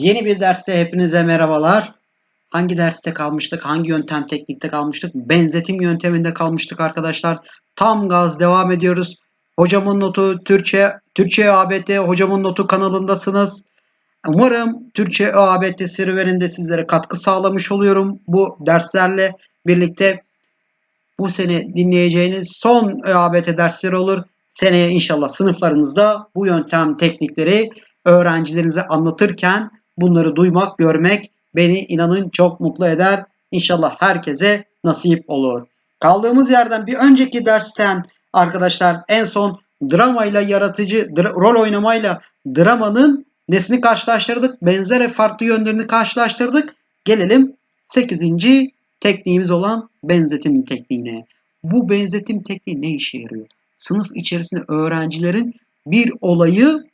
Yeni bir derste hepinize merhabalar. Hangi derste kalmıştık? Hangi yöntem teknikte kalmıştık? Benzetim yönteminde kalmıştık arkadaşlar. Tam gaz devam ediyoruz. Hocamın notu Türkçe Türkçe ABT hocamın notu kanalındasınız. Umarım Türkçe ABT serüveninde sizlere katkı sağlamış oluyorum. Bu derslerle birlikte bu sene dinleyeceğiniz son ÖABT dersleri olur. Seneye inşallah sınıflarınızda bu yöntem teknikleri öğrencilerinize anlatırken bunları duymak, görmek beni inanın çok mutlu eder. İnşallah herkese nasip olur. Kaldığımız yerden bir önceki dersten arkadaşlar en son dramayla yaratıcı rol oynamayla dramanın nesini karşılaştırdık. Benzer ve farklı yönlerini karşılaştırdık. Gelelim 8. tekniğimiz olan benzetim tekniğine. Bu benzetim tekniği ne işe yarıyor? Sınıf içerisinde öğrencilerin bir olayı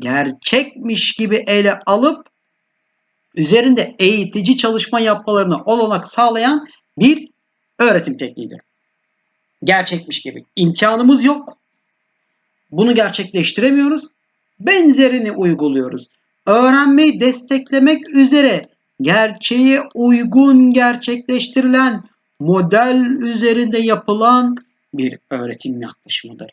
gerçekmiş gibi ele alıp üzerinde eğitici çalışma yapmalarına olanak sağlayan bir öğretim tekniğidir. Gerçekmiş gibi. İmkanımız yok. Bunu gerçekleştiremiyoruz. Benzerini uyguluyoruz. Öğrenmeyi desteklemek üzere gerçeğe uygun gerçekleştirilen model üzerinde yapılan bir öğretim yaklaşımıdır.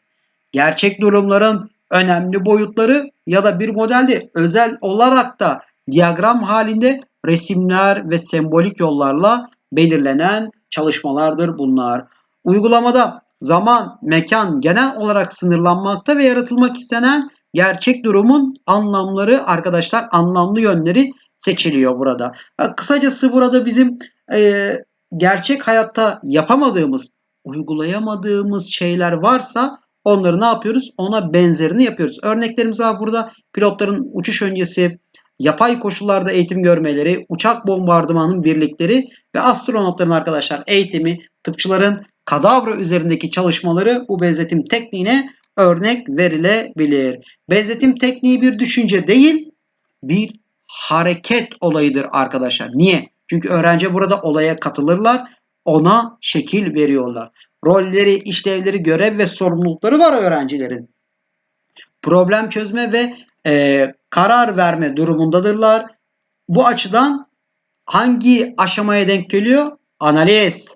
Gerçek durumların önemli boyutları ya da bir modelde özel olarak da diyagram halinde resimler ve sembolik yollarla belirlenen çalışmalardır bunlar. Uygulamada zaman, mekan genel olarak sınırlanmakta ve yaratılmak istenen gerçek durumun anlamları arkadaşlar anlamlı yönleri seçiliyor burada. Kısacası burada bizim e, gerçek hayatta yapamadığımız, uygulayamadığımız şeyler varsa onları ne yapıyoruz? Ona benzerini yapıyoruz. Örneklerimiz var burada. Pilotların uçuş öncesi yapay koşullarda eğitim görmeleri, uçak bombardımanının birlikleri ve astronotların arkadaşlar eğitimi, tıpçıların kadavra üzerindeki çalışmaları bu benzetim tekniğine örnek verilebilir. Benzetim tekniği bir düşünce değil, bir hareket olayıdır arkadaşlar. Niye? Çünkü öğrenci burada olaya katılırlar, ona şekil veriyorlar. Rolleri, işlevleri, görev ve sorumlulukları var öğrencilerin. Problem çözme ve e, karar verme durumundadırlar. Bu açıdan hangi aşamaya denk geliyor? Analiz,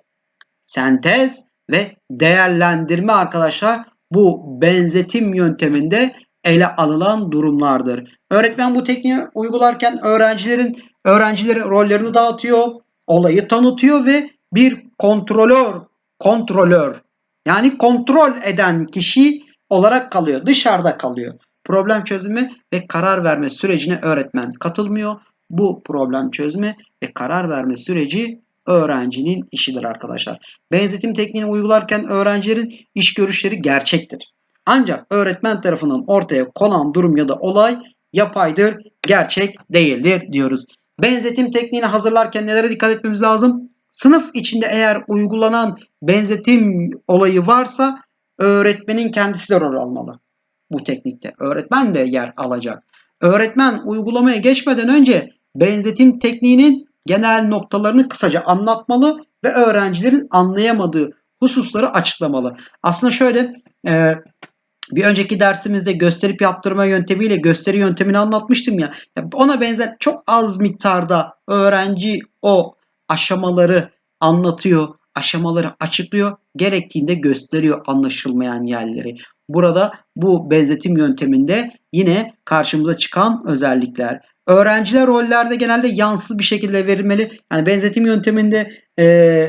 sentez ve değerlendirme arkadaşlar bu benzetim yönteminde ele alınan durumlardır. Öğretmen bu tekniği uygularken öğrencilerin öğrencilerin rollerini dağıtıyor, olayı tanıtıyor ve bir kontrolör, kontrolör yani kontrol eden kişi olarak kalıyor. Dışarıda kalıyor. Problem çözümü ve karar verme sürecine öğretmen katılmıyor. Bu problem çözme ve karar verme süreci öğrencinin işidir arkadaşlar. Benzetim tekniğini uygularken öğrencilerin iş görüşleri gerçektir. Ancak öğretmen tarafından ortaya konan durum ya da olay yapaydır, gerçek değildir diyoruz. Benzetim tekniğini hazırlarken nelere dikkat etmemiz lazım? Sınıf içinde eğer uygulanan benzetim olayı varsa öğretmenin kendisi de rol almalı bu teknikte. Öğretmen de yer alacak. Öğretmen uygulamaya geçmeden önce benzetim tekniğinin genel noktalarını kısaca anlatmalı ve öğrencilerin anlayamadığı hususları açıklamalı. Aslında şöyle e, bir önceki dersimizde gösterip yaptırma yöntemiyle gösteri yöntemini anlatmıştım ya. Ona benzer çok az miktarda öğrenci o aşamaları anlatıyor, aşamaları açıklıyor, gerektiğinde gösteriyor anlaşılmayan yerleri. Burada bu benzetim yönteminde yine karşımıza çıkan özellikler. Öğrenciler rollerde genelde yansız bir şekilde verilmeli. Yani benzetim yönteminde e,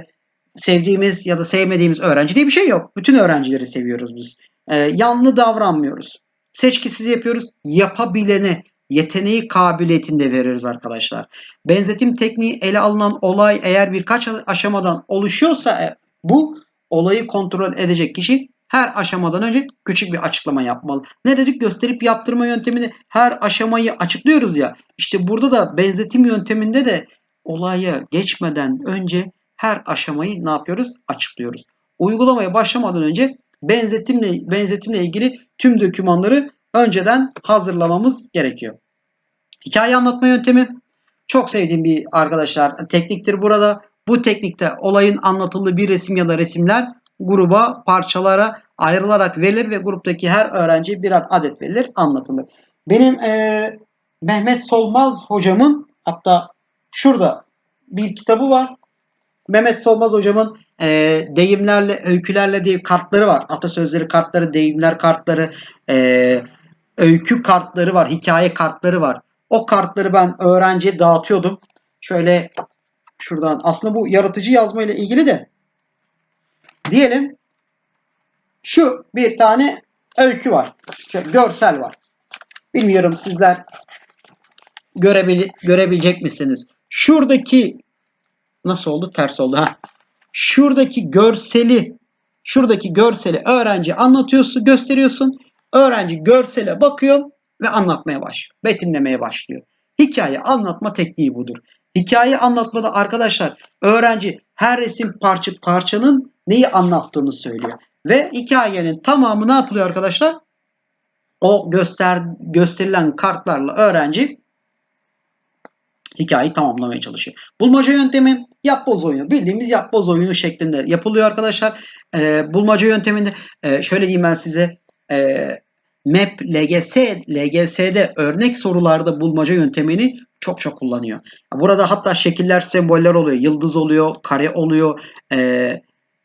sevdiğimiz ya da sevmediğimiz öğrenci diye bir şey yok. Bütün öğrencileri seviyoruz biz. E, yanlı davranmıyoruz. Seçkisiz yapıyoruz. Yapabilene, yeteneği kabiliyetinde veririz arkadaşlar. Benzetim tekniği ele alınan olay eğer birkaç aşamadan oluşuyorsa e, bu olayı kontrol edecek kişi her aşamadan önce küçük bir açıklama yapmalı. Ne dedik? Gösterip yaptırma yöntemini her aşamayı açıklıyoruz ya. İşte burada da benzetim yönteminde de olaya geçmeden önce her aşamayı ne yapıyoruz? Açıklıyoruz. Uygulamaya başlamadan önce benzetimle benzetimle ilgili tüm dokümanları önceden hazırlamamız gerekiyor. Hikaye anlatma yöntemi çok sevdiğim bir arkadaşlar tekniktir burada. Bu teknikte olayın anlatıldığı bir resim ya da resimler gruba, parçalara ayrılarak verilir ve gruptaki her öğrenciye birer adet verilir, anlatılır. Benim e, Mehmet Solmaz hocamın hatta şurada bir kitabı var. Mehmet Solmaz hocamın e, deyimlerle, öykülerle diye kartları var. Atasözleri kartları, deyimler kartları, e, öykü kartları var, hikaye kartları var. O kartları ben öğrenciye dağıtıyordum. Şöyle şuradan aslında bu yaratıcı yazma ile ilgili de diyelim şu bir tane öykü var. Şöyle görsel var. Bilmiyorum sizler görebil görebilecek misiniz? Şuradaki nasıl oldu? Ters oldu ha. Şuradaki görseli şuradaki görseli öğrenci anlatıyorsun, gösteriyorsun. Öğrenci görsele bakıyor ve anlatmaya başlıyor. Betimlemeye başlıyor. Hikaye anlatma tekniği budur. Hikaye anlatmada arkadaşlar öğrenci her resim parça parçanın neyi anlattığını söylüyor. Ve hikayenin tamamı ne yapılıyor arkadaşlar? O göster gösterilen kartlarla öğrenci hikayeyi tamamlamaya çalışıyor. Bulmaca yöntemi yapboz oyunu. Bildiğimiz yapboz oyunu şeklinde yapılıyor arkadaşlar. Ee, bulmaca yönteminde e, şöyle diyeyim ben size e, MEP, LGS, LGS'de örnek sorularda bulmaca yöntemini çok çok kullanıyor. Burada hatta şekiller, semboller oluyor. Yıldız oluyor, kare oluyor, e,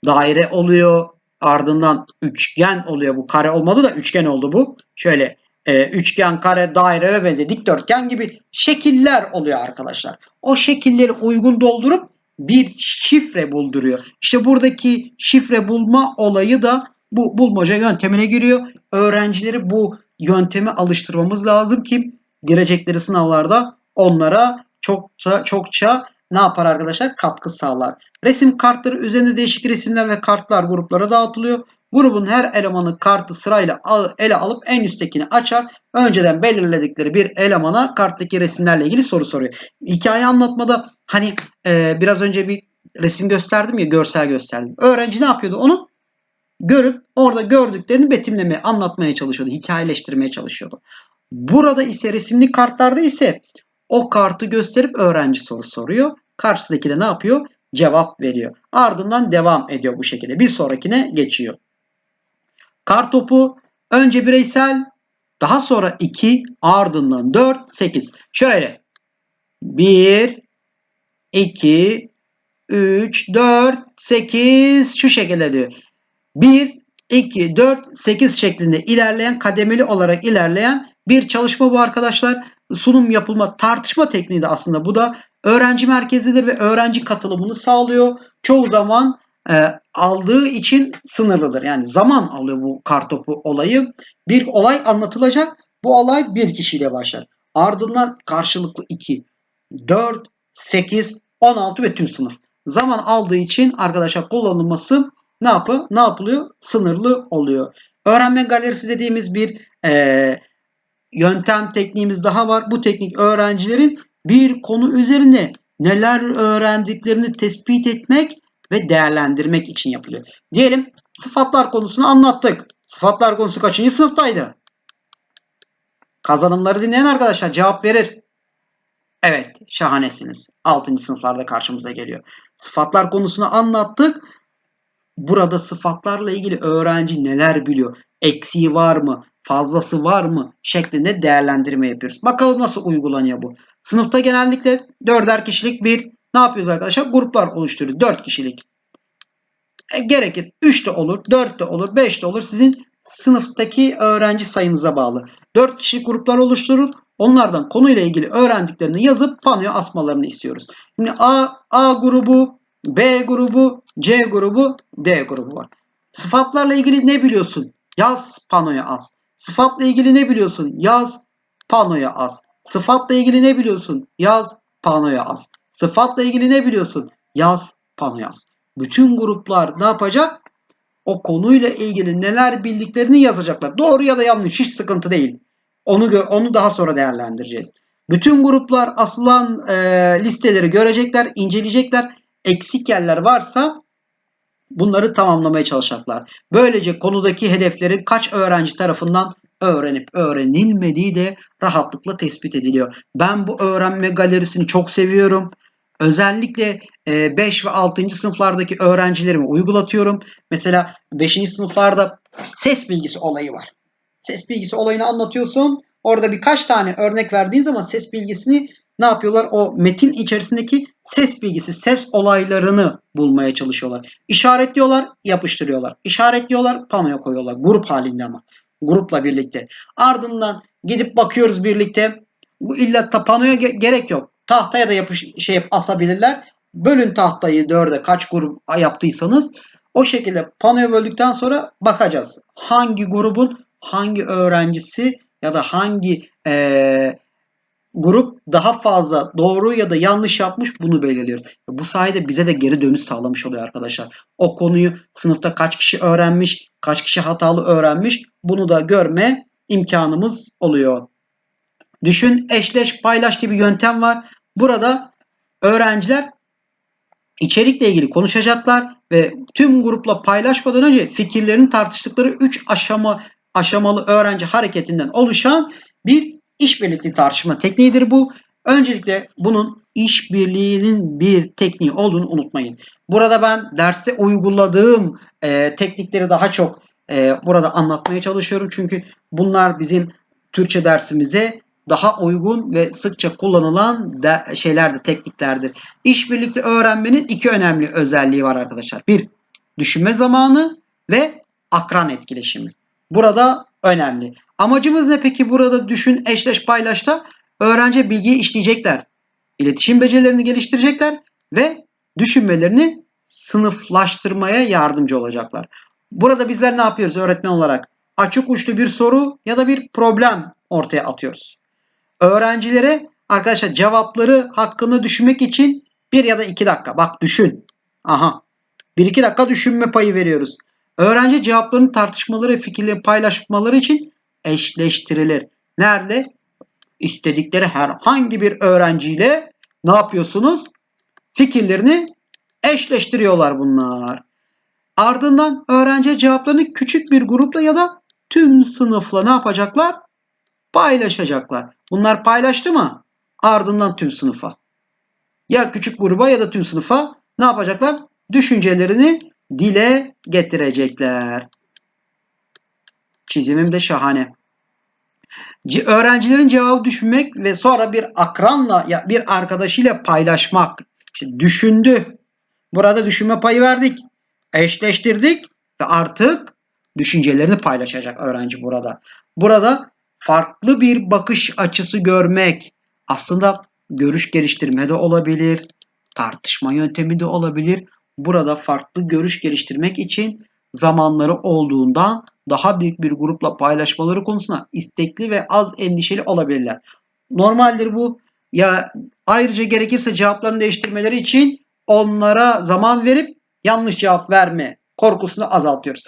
daire oluyor. Ardından üçgen oluyor. Bu kare olmadı da üçgen oldu bu. Şöyle e, üçgen, kare, daire ve benzeri dikdörtgen gibi şekiller oluyor arkadaşlar. O şekilleri uygun doldurup bir şifre bulduruyor. İşte buradaki şifre bulma olayı da bu bulmaca yöntemine giriyor. Öğrencileri bu yönteme alıştırmamız lazım ki girecekleri sınavlarda onlara çokça çokça ne yapar arkadaşlar? Katkı sağlar. Resim kartları üzerinde değişik resimler ve kartlar gruplara dağıtılıyor. Grubun her elemanı kartı sırayla ele alıp en üsttekini açar. Önceden belirledikleri bir elemana karttaki resimlerle ilgili soru soruyor. Hikaye anlatmada hani e, biraz önce bir resim gösterdim ya görsel gösterdim. Öğrenci ne yapıyordu? Onu görüp orada gördüklerini betimlemeye, anlatmaya çalışıyordu. Hikayeleştirmeye çalışıyordu. Burada ise resimli kartlarda ise o kartı gösterip öğrenci soru soruyor. Karşısındaki de ne yapıyor? Cevap veriyor. Ardından devam ediyor bu şekilde. Bir sonrakine geçiyor. Kar topu önce bireysel, daha sonra 2, ardından 4, 8. Şöyle 1, 2, 3, 4, 8 şu şekilde diyor. 1, 2, 4, 8 şeklinde ilerleyen kademeli olarak ilerleyen bir çalışma bu arkadaşlar. Sunum yapılma tartışma tekniği de aslında bu da öğrenci merkezidir ve öğrenci katılımını sağlıyor. Çoğu zaman e, aldığı için sınırlıdır. Yani zaman alıyor bu kartopu olayı. Bir olay anlatılacak. Bu olay bir kişiyle başlar. Ardından karşılıklı 2, 4, 8, 16 ve tüm sınıf. Zaman aldığı için arkadaşlar kullanılması ne yapı? Ne yapılıyor? Sınırlı oluyor. Öğrenme galerisi dediğimiz bir e, yöntem tekniğimiz daha var. Bu teknik öğrencilerin bir konu üzerine neler öğrendiklerini tespit etmek ve değerlendirmek için yapılıyor. Diyelim sıfatlar konusunu anlattık. Sıfatlar konusu kaçıncı sınıftaydı? Kazanımları dinleyen arkadaşlar cevap verir. Evet şahanesiniz. 6. sınıflarda karşımıza geliyor. Sıfatlar konusunu anlattık. Burada sıfatlarla ilgili öğrenci neler biliyor? Eksiği var mı? Fazlası var mı? Şeklinde değerlendirme yapıyoruz. Bakalım nasıl uygulanıyor bu. Sınıfta genellikle dörder kişilik bir ne yapıyoruz arkadaşlar? Gruplar oluşturuyoruz. 4 kişilik. E, gerekir. 3 de olur, 4 de olur, 5 de olur. Sizin sınıftaki öğrenci sayınıza bağlı. 4 kişilik gruplar oluşturur. Onlardan konuyla ilgili öğrendiklerini yazıp panoya asmalarını istiyoruz. Şimdi A, A grubu, B grubu, C grubu, D grubu var. Sıfatlarla ilgili ne biliyorsun? Yaz panoya as. Sıfatla ilgili ne biliyorsun? Yaz panoya as. Sıfatla ilgili ne biliyorsun? Yaz panoya as. Sıfatla ilgili ne biliyorsun? Yaz, pano yaz. Bütün gruplar ne yapacak? O konuyla ilgili neler bildiklerini yazacaklar. Doğru ya da yanlış hiç sıkıntı değil. Onu onu daha sonra değerlendireceğiz. Bütün gruplar asılan e, listeleri görecekler, inceleyecekler. Eksik yerler varsa bunları tamamlamaya çalışacaklar. Böylece konudaki hedeflerin kaç öğrenci tarafından öğrenip öğrenilmediği de rahatlıkla tespit ediliyor. Ben bu öğrenme galerisini çok seviyorum. Özellikle 5 e, ve 6. sınıflardaki öğrencilerime uygulatıyorum. Mesela 5. sınıflarda ses bilgisi olayı var. Ses bilgisi olayını anlatıyorsun. orada birkaç tane örnek verdiğin zaman ses bilgisini ne yapıyorlar? O metin içerisindeki ses bilgisi, ses olaylarını bulmaya çalışıyorlar. İşaretliyorlar, yapıştırıyorlar. İşaretliyorlar, panoya koyuyorlar. Grup halinde ama. Grupla birlikte. Ardından gidip bakıyoruz birlikte. Bu illa panoya ge- gerek yok. Tahtaya da yapış şey asabilirler. Bölün tahtayı dörde kaç grup yaptıysanız o şekilde panoya böldükten sonra bakacağız. Hangi grubun hangi öğrencisi ya da hangi eee, grup daha fazla doğru ya da yanlış yapmış bunu belirliyoruz. Bu sayede bize de geri dönüş sağlamış oluyor arkadaşlar. O konuyu sınıfta kaç kişi öğrenmiş, kaç kişi hatalı öğrenmiş bunu da görme imkanımız oluyor. Düşün eşleş paylaş gibi yöntem var. Burada öğrenciler içerikle ilgili konuşacaklar ve tüm grupla paylaşmadan önce fikirlerini tartıştıkları 3 aşama aşamalı öğrenci hareketinden oluşan bir işbirlikli tartışma tekniğidir bu. Öncelikle bunun işbirliğinin bir tekniği olduğunu unutmayın. Burada ben derste uyguladığım e, teknikleri daha çok e, burada anlatmaya çalışıyorum. Çünkü bunlar bizim Türkçe dersimize daha uygun ve sıkça kullanılan de şeylerdir, tekniklerdir. İşbirlikli öğrenmenin iki önemli özelliği var arkadaşlar. Bir, düşünme zamanı ve akran etkileşimi. Burada önemli. Amacımız ne peki burada düşün, eşleş, paylaşta? Öğrenci bilgiyi işleyecekler. İletişim becerilerini geliştirecekler ve düşünmelerini sınıflaştırmaya yardımcı olacaklar. Burada bizler ne yapıyoruz öğretmen olarak? Açık uçlu bir soru ya da bir problem ortaya atıyoruz. Öğrencilere arkadaşlar cevapları hakkında düşünmek için bir ya da iki dakika. Bak düşün. Aha. Bir iki dakika düşünme payı veriyoruz. Öğrenci cevaplarını tartışmaları ve fikirleri paylaşmaları için eşleştirilir. Nerede? İstedikleri herhangi bir öğrenciyle ne yapıyorsunuz? Fikirlerini eşleştiriyorlar bunlar. Ardından öğrenci cevaplarını küçük bir grupla ya da tüm sınıfla ne yapacaklar? Paylaşacaklar. Bunlar paylaştı mı? Ardından tüm sınıfa. Ya küçük gruba ya da tüm sınıfa ne yapacaklar? Düşüncelerini dile getirecekler. Çizimim de şahane. Öğrencilerin cevabı düşünmek ve sonra bir akranla ya bir arkadaşıyla paylaşmak. İşte düşündü. Burada düşünme payı verdik. Eşleştirdik ve artık düşüncelerini paylaşacak öğrenci burada. Burada farklı bir bakış açısı görmek aslında görüş geliştirme de olabilir, tartışma yöntemi de olabilir. Burada farklı görüş geliştirmek için zamanları olduğundan daha büyük bir grupla paylaşmaları konusunda istekli ve az endişeli olabilirler. Normaldir bu. Ya ayrıca gerekirse cevaplarını değiştirmeleri için onlara zaman verip yanlış cevap verme korkusunu azaltıyoruz.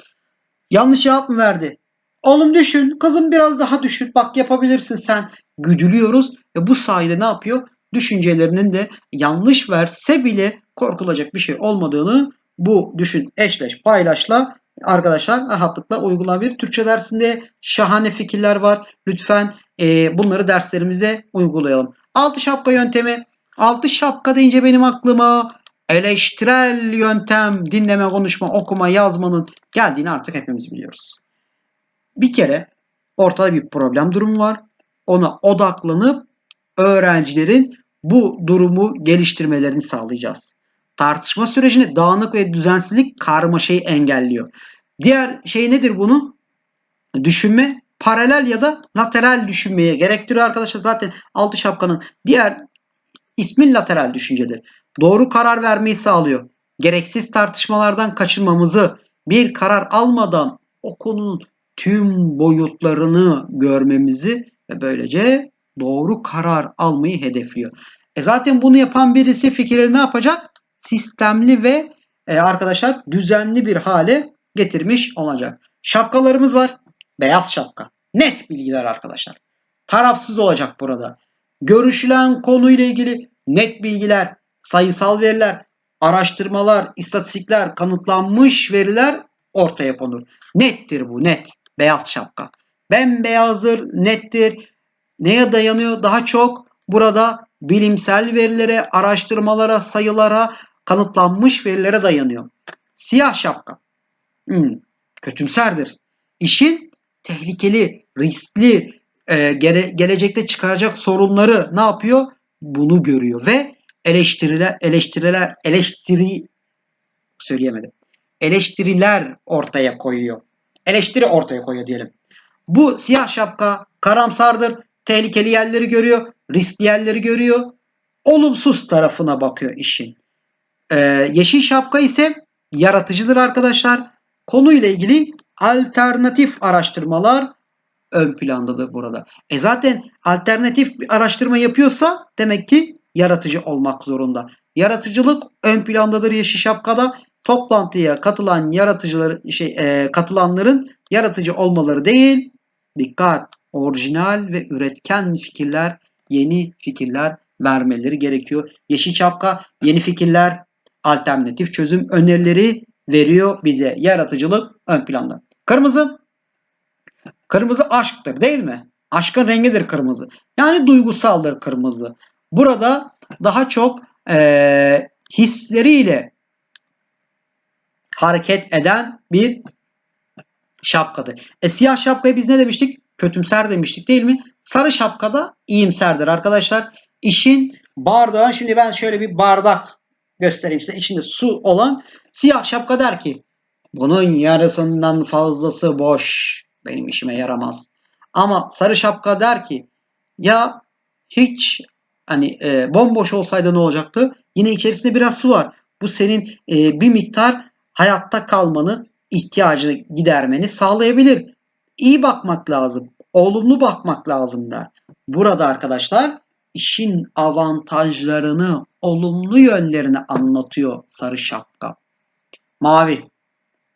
Yanlış cevap mı verdi? Oğlum düşün, kızım biraz daha düşün. Bak yapabilirsin sen. Güdülüyoruz ve bu sayede ne yapıyor? Düşüncelerinin de yanlış verse bile korkulacak bir şey olmadığını bu düşün eşleş paylaşla arkadaşlar rahatlıkla uygulanabilir. Türkçe dersinde şahane fikirler var. Lütfen e, bunları derslerimize uygulayalım. Altı şapka yöntemi. Altı şapka deyince benim aklıma eleştirel yöntem, dinleme, konuşma, okuma, yazmanın geldiğini artık hepimiz biliyoruz. Bir kere ortada bir problem durumu var. Ona odaklanıp öğrencilerin bu durumu geliştirmelerini sağlayacağız. Tartışma sürecinde dağınık ve düzensizlik karmaşayı engelliyor. Diğer şey nedir bunun? Düşünme paralel ya da lateral düşünmeye gerektiriyor arkadaşlar. Zaten altı şapkanın diğer ismi lateral düşüncedir. Doğru karar vermeyi sağlıyor. Gereksiz tartışmalardan kaçınmamızı, bir karar almadan o konunun tüm boyutlarını görmemizi ve böylece doğru karar almayı hedefliyor. E zaten bunu yapan birisi fikirleri ne yapacak? Sistemli ve e, arkadaşlar düzenli bir hale getirmiş olacak. Şapkalarımız var. Beyaz şapka. Net bilgiler arkadaşlar. Tarafsız olacak burada. Görüşülen konuyla ilgili net bilgiler, sayısal veriler, araştırmalar, istatistikler, kanıtlanmış veriler ortaya konur. Nettir bu net. Beyaz şapka. Bembeyazdır, nettir. Neye dayanıyor? Daha çok burada bilimsel verilere, araştırmalara, sayılara, kanıtlanmış verilere dayanıyor. Siyah şapka. Hmm, kötümserdir. İşin tehlikeli, riskli e, gele- gelecekte çıkaracak sorunları ne yapıyor? Bunu görüyor ve eleştiriler eleştiriler eleştiri söyleyemedim. Eleştiriler ortaya koyuyor. Eleştiri ortaya koyuyor diyelim. Bu siyah şapka karamsardır. Tehlikeli yerleri görüyor. Riskli yerleri görüyor. Olumsuz tarafına bakıyor işin. Ee, yeşil şapka ise yaratıcıdır arkadaşlar. Konuyla ilgili alternatif araştırmalar ön plandadır burada. E zaten alternatif bir araştırma yapıyorsa demek ki yaratıcı olmak zorunda. Yaratıcılık ön plandadır yeşil şapkada. Toplantıya katılan yaratıcılar şey e, katılanların yaratıcı olmaları değil, dikkat, orijinal ve üretken fikirler, yeni fikirler vermeleri gerekiyor. Yeşil şapka yeni fikirler, alternatif çözüm önerileri veriyor bize. Yaratıcılık ön planda. Kırmızı Kırmızı aşktır değil mi? Aşkın rengidir kırmızı. Yani duygusaldır kırmızı. Burada daha çok eee, hisleriyle hareket eden bir şapkadır. E, siyah şapkaya biz ne demiştik? Kötümser demiştik değil mi? Sarı şapkada iyimserdir arkadaşlar. İşin bardağı şimdi ben şöyle bir bardak göstereyim size. İçinde su olan siyah şapka der ki bunun yarısından fazlası boş. Benim işime yaramaz. Ama sarı şapka der ki ya hiç hani e, bomboş olsaydı ne olacaktı? Yine içerisinde biraz su var. Bu senin e, bir miktar hayatta kalmanı, ihtiyacını gidermeni sağlayabilir. İyi bakmak lazım. Olumlu bakmak lazım der. Burada arkadaşlar işin avantajlarını, olumlu yönlerini anlatıyor sarı şapka. Mavi.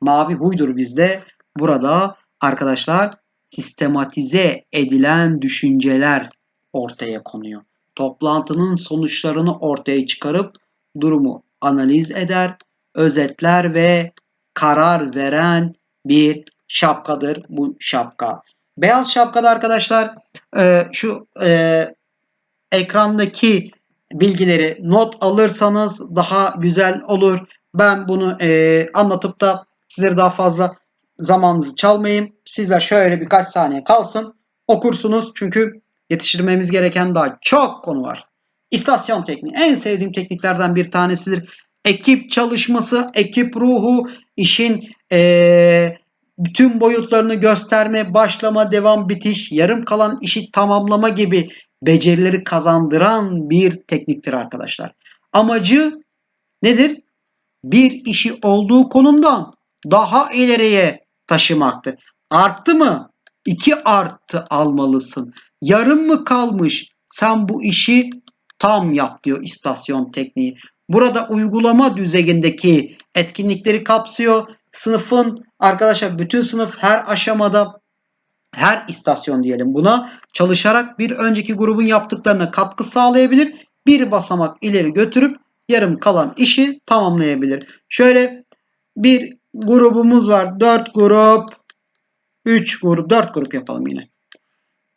Mavi huydur bizde. Burada arkadaşlar sistematize edilen düşünceler ortaya konuyor. Toplantının sonuçlarını ortaya çıkarıp durumu analiz eder, özetler ve karar veren bir şapkadır bu şapka. Beyaz şapkada arkadaşlar e, şu e, ekrandaki bilgileri not alırsanız daha güzel olur. Ben bunu e, anlatıp da sizlere daha fazla zamanınızı çalmayayım. Sizler şöyle birkaç saniye kalsın. Okursunuz çünkü yetiştirmemiz gereken daha çok konu var. İstasyon tekniği en sevdiğim tekniklerden bir tanesidir. Ekip çalışması, ekip ruhu, işin ee, bütün boyutlarını gösterme, başlama, devam, bitiş, yarım kalan işi tamamlama gibi becerileri kazandıran bir tekniktir arkadaşlar. Amacı nedir? Bir işi olduğu konumdan daha ileriye taşımaktır. Arttı mı? 2 arttı almalısın. Yarım mı kalmış? Sen bu işi tam yap diyor istasyon tekniği. Burada uygulama düzeyindeki etkinlikleri kapsıyor. Sınıfın arkadaşlar bütün sınıf her aşamada her istasyon diyelim buna çalışarak bir önceki grubun yaptıklarına katkı sağlayabilir. Bir basamak ileri götürüp yarım kalan işi tamamlayabilir. Şöyle bir grubumuz var. 4 grup 3 grup 4 grup yapalım yine.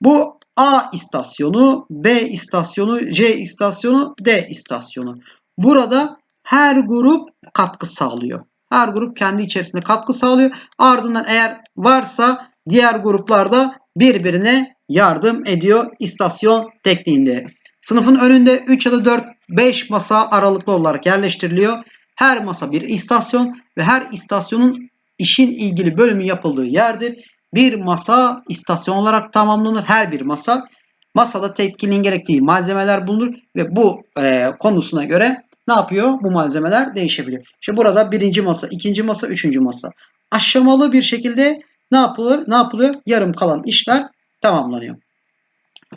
Bu A istasyonu, B istasyonu, C istasyonu, D istasyonu. Burada her grup katkı sağlıyor. Her grup kendi içerisinde katkı sağlıyor. Ardından eğer varsa diğer gruplar da birbirine yardım ediyor istasyon tekniğinde. Sınıfın önünde 3 ya da 4 5 masa aralıklı olarak yerleştiriliyor. Her masa bir istasyon ve her istasyonun işin ilgili bölümü yapıldığı yerdir. Bir masa istasyon olarak tamamlanır. Her bir masa masada tetkinin gerektiği malzemeler bulunur ve bu e, konusuna göre ne yapıyor? Bu malzemeler değişebilir. İşte burada birinci masa, ikinci masa, üçüncü masa. Aşamalı bir şekilde ne yapılır? Ne yapılıyor? Yarım kalan işler tamamlanıyor.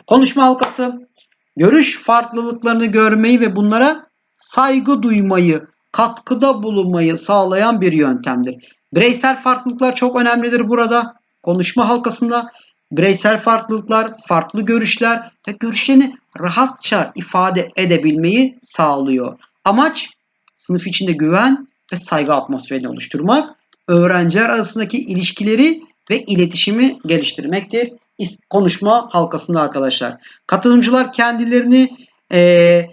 Konuşma halkası görüş farklılıklarını görmeyi ve bunlara saygı duymayı, katkıda bulunmayı sağlayan bir yöntemdir. Bireysel farklılıklar çok önemlidir burada. Konuşma halkasında bireysel farklılıklar, farklı görüşler ve görüşlerini rahatça ifade edebilmeyi sağlıyor. Amaç sınıf içinde güven ve saygı atmosferini oluşturmak, öğrenciler arasındaki ilişkileri ve iletişimi geliştirmektir. Konuşma halkasında arkadaşlar. Katılımcılar kendilerini e,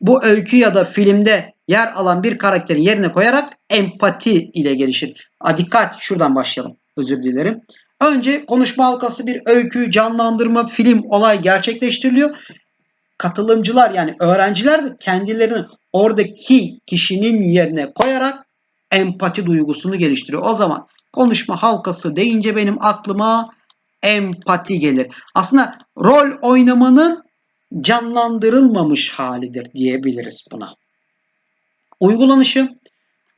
bu öykü ya da filmde yer alan bir karakterin yerine koyarak empati ile gelişir. A, dikkat şuradan başlayalım. Özür dilerim. Önce konuşma halkası bir öykü, canlandırma, film, olay gerçekleştiriliyor. Katılımcılar yani öğrenciler de kendilerini oradaki kişinin yerine koyarak empati duygusunu geliştiriyor. O zaman konuşma halkası deyince benim aklıma empati gelir. Aslında rol oynamanın canlandırılmamış halidir diyebiliriz buna. Uygulanışı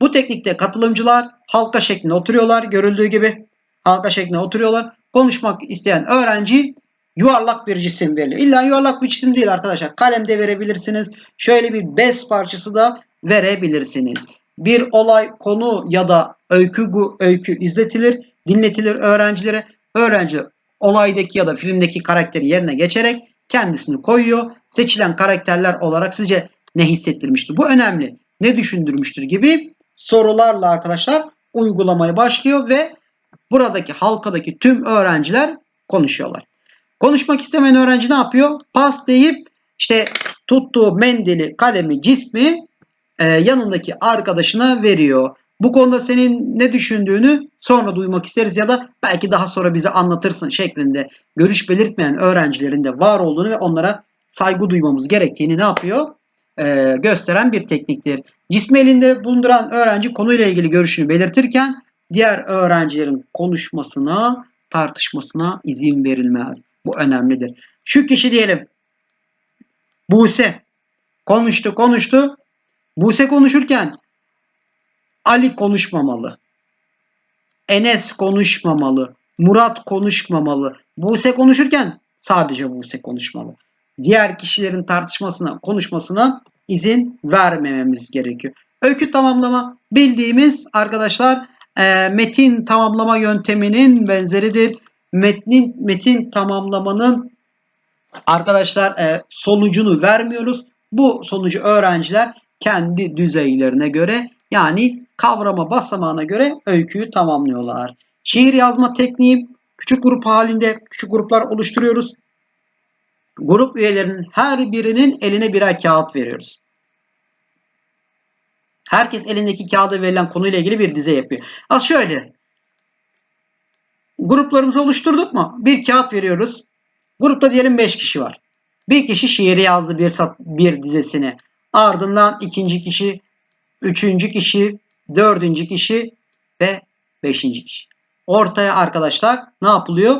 bu teknikte katılımcılar halka şeklinde oturuyorlar. Görüldüğü gibi halka şeklinde oturuyorlar. Konuşmak isteyen öğrenci yuvarlak bir cisim veriliyor. İlla yuvarlak bir cisim değil arkadaşlar. Kalem de verebilirsiniz. Şöyle bir bez parçası da verebilirsiniz. Bir olay, konu ya da öykü, öykü izletilir, dinletilir öğrencilere. Öğrenciler olaydaki ya da filmdeki karakteri yerine geçerek kendisini koyuyor. Seçilen karakterler olarak sizce ne hissettirmiştir? Bu önemli. Ne düşündürmüştür gibi sorularla arkadaşlar uygulamaya başlıyor ve buradaki halkadaki tüm öğrenciler konuşuyorlar. Konuşmak istemeyen öğrenci ne yapıyor? Pas deyip işte tuttuğu mendili, kalemi, cismi e, yanındaki arkadaşına veriyor. Bu konuda senin ne düşündüğünü sonra duymak isteriz ya da belki daha sonra bize anlatırsın şeklinde görüş belirtmeyen öğrencilerin de var olduğunu ve onlara saygı duymamız gerektiğini ne yapıyor? Ee, gösteren bir tekniktir. Cismi elinde bulunduran öğrenci konuyla ilgili görüşünü belirtirken diğer öğrencilerin konuşmasına, tartışmasına izin verilmez. Bu önemlidir. Şu kişi diyelim Buse konuştu konuştu. Buse konuşurken Ali konuşmamalı. Enes konuşmamalı. Murat konuşmamalı. Buse konuşurken sadece Buse konuşmalı. Diğer kişilerin tartışmasına, konuşmasına izin vermememiz gerekiyor. Öykü tamamlama bildiğimiz arkadaşlar e, metin tamamlama yönteminin benzeridir. Metnin metin tamamlamanın arkadaşlar e, sonucunu vermiyoruz. Bu sonucu öğrenciler kendi düzeylerine göre yani kavrama basamağına göre öyküyü tamamlıyorlar. Şiir yazma tekniği küçük grup halinde küçük gruplar oluşturuyoruz. Grup üyelerinin her birinin eline birer kağıt veriyoruz. Herkes elindeki kağıda verilen konuyla ilgili bir dize yapıyor. Az şöyle. Gruplarımızı oluşturduk mu? Bir kağıt veriyoruz. Grupta diyelim 5 kişi var. Bir kişi şiiri yazdı bir, bir dizesini. Ardından ikinci kişi, üçüncü kişi, dördüncü kişi ve beşinci kişi. Ortaya arkadaşlar ne yapılıyor?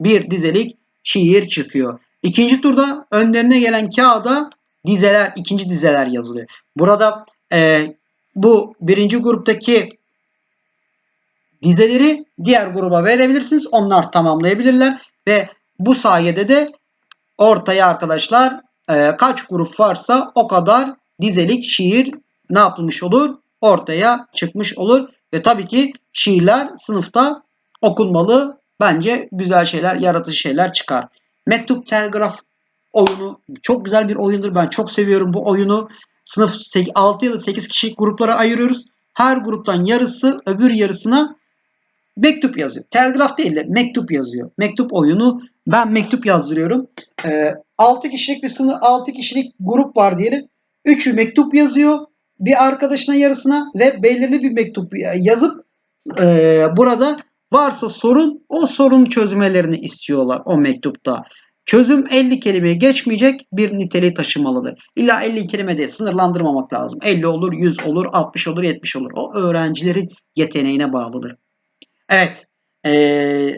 Bir dizelik şiir çıkıyor. İkinci turda önlerine gelen kağıda dizeler, ikinci dizeler yazılıyor. Burada e, bu birinci gruptaki dizeleri diğer gruba verebilirsiniz. Onlar tamamlayabilirler ve bu sayede de ortaya arkadaşlar e, kaç grup varsa o kadar dizelik şiir ne yapılmış olur? Ortaya çıkmış olur. Ve tabii ki şiirler sınıfta okunmalı. Bence güzel şeyler, yaratıcı şeyler çıkar. Mektup Telgraf oyunu çok güzel bir oyundur. Ben çok seviyorum bu oyunu. Sınıf 6 ya da 8 kişilik gruplara ayırıyoruz. Her gruptan yarısı öbür yarısına mektup yazıyor. Telgraf değil de mektup yazıyor. Mektup oyunu ben mektup yazdırıyorum. Ee, 6 kişilik bir sınıf 6 kişilik grup var diyelim. Üçü mektup yazıyor bir arkadaşına yarısına ve belirli bir mektup yazıp e, burada varsa sorun o sorun çözmelerini istiyorlar o mektupta. Çözüm 50 kelimeye geçmeyecek bir niteliği taşımalıdır. İlla 50 kelime değil sınırlandırmamak lazım. 50 olur, 100 olur, 60 olur, 70 olur. O öğrencilerin yeteneğine bağlıdır. Evet. Ee,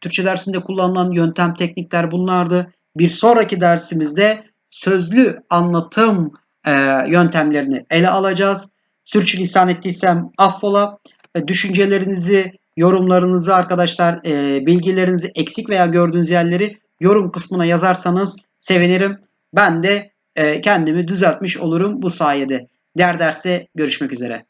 Türkçe dersinde kullanılan yöntem teknikler bunlardı. Bir sonraki dersimizde sözlü anlatım e, yöntemlerini ele alacağız. Sürçülisan ettiysem affola. E, düşüncelerinizi, yorumlarınızı arkadaşlar, e, bilgilerinizi eksik veya gördüğünüz yerleri yorum kısmına yazarsanız sevinirim. Ben de e, kendimi düzeltmiş olurum bu sayede. Diğer derste görüşmek üzere.